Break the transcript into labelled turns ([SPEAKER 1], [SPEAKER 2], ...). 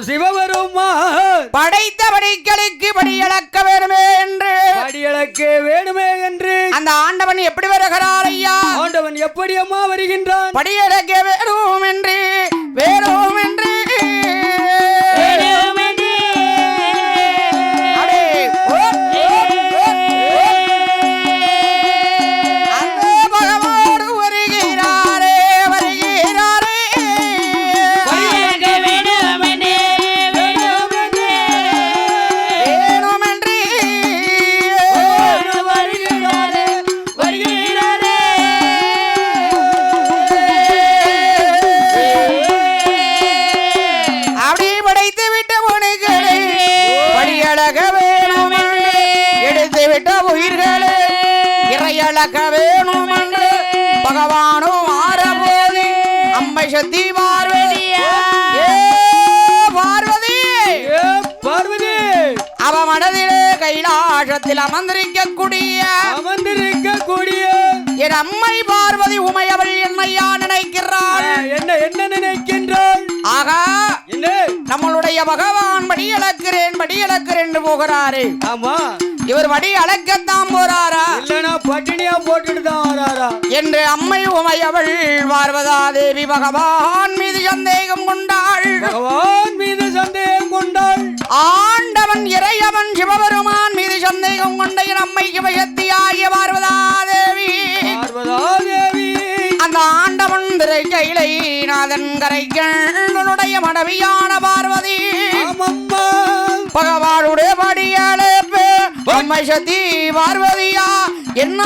[SPEAKER 1] சிவபெருமான்.
[SPEAKER 2] படைத்த படிகளுக்கு படியளக்க வேணுமே என்று.
[SPEAKER 1] படியளக்கு வேணுமே என்று.
[SPEAKER 2] அந்த ஆண்டவன் எப்படி வருகிறார் ஐயா?
[SPEAKER 1] ஆண்டவன் எப்படி அம்மா வருகின்றான்?
[SPEAKER 2] படியளக்க வேணும் என்று வேணும் படியழக வேணும் என்று எடுத்து விட்ட உயிர்களே. இறையழக வேணும் என்று பகவானும் மாறபோது அம்மை சக்தி பார்வதி. ஏ பார்வதி.
[SPEAKER 1] பார்வதி.
[SPEAKER 2] அவ மனதிலே கைலாசத்தில் அமர்ந்திருக்கக்கூடிய
[SPEAKER 1] அமர்ந்திருக்கக்கூடிய
[SPEAKER 2] என் அம்மை பார்வதி உமையவள் பகவான் படி அளக்கிறேன் படி அளக்கிறேன் என்று போகிறாரு.
[SPEAKER 1] ஆமா.
[SPEAKER 2] இவர் படி அளக்கத்தான் போறாரா?
[SPEAKER 1] இல்லனா பட்டினியா போட்டுட்டு தான் வராரா?
[SPEAKER 2] என்று அம்மை உமையவள் பார்வதா தேவி பகவான் மீது சந்தேகம் கொண்டாள்.
[SPEAKER 1] பகவான் மீது சந்தேகம் கொண்டாள்.
[SPEAKER 2] ஆண்டவன் இறையவன் சிவபெருமான் மீது சந்தேகம் கொண்ட என் அம்மை சிவசக்தி ஆகிய பார்வதா தேவி.
[SPEAKER 1] பார்வதா தேவி.
[SPEAKER 2] அந்த ஆண்டவன் திரைக்கையிலை நாதன் கரைக்கண்ணுடைய மனைவியான பார்வதி அம்மை சதி பார்வதியா? என்ன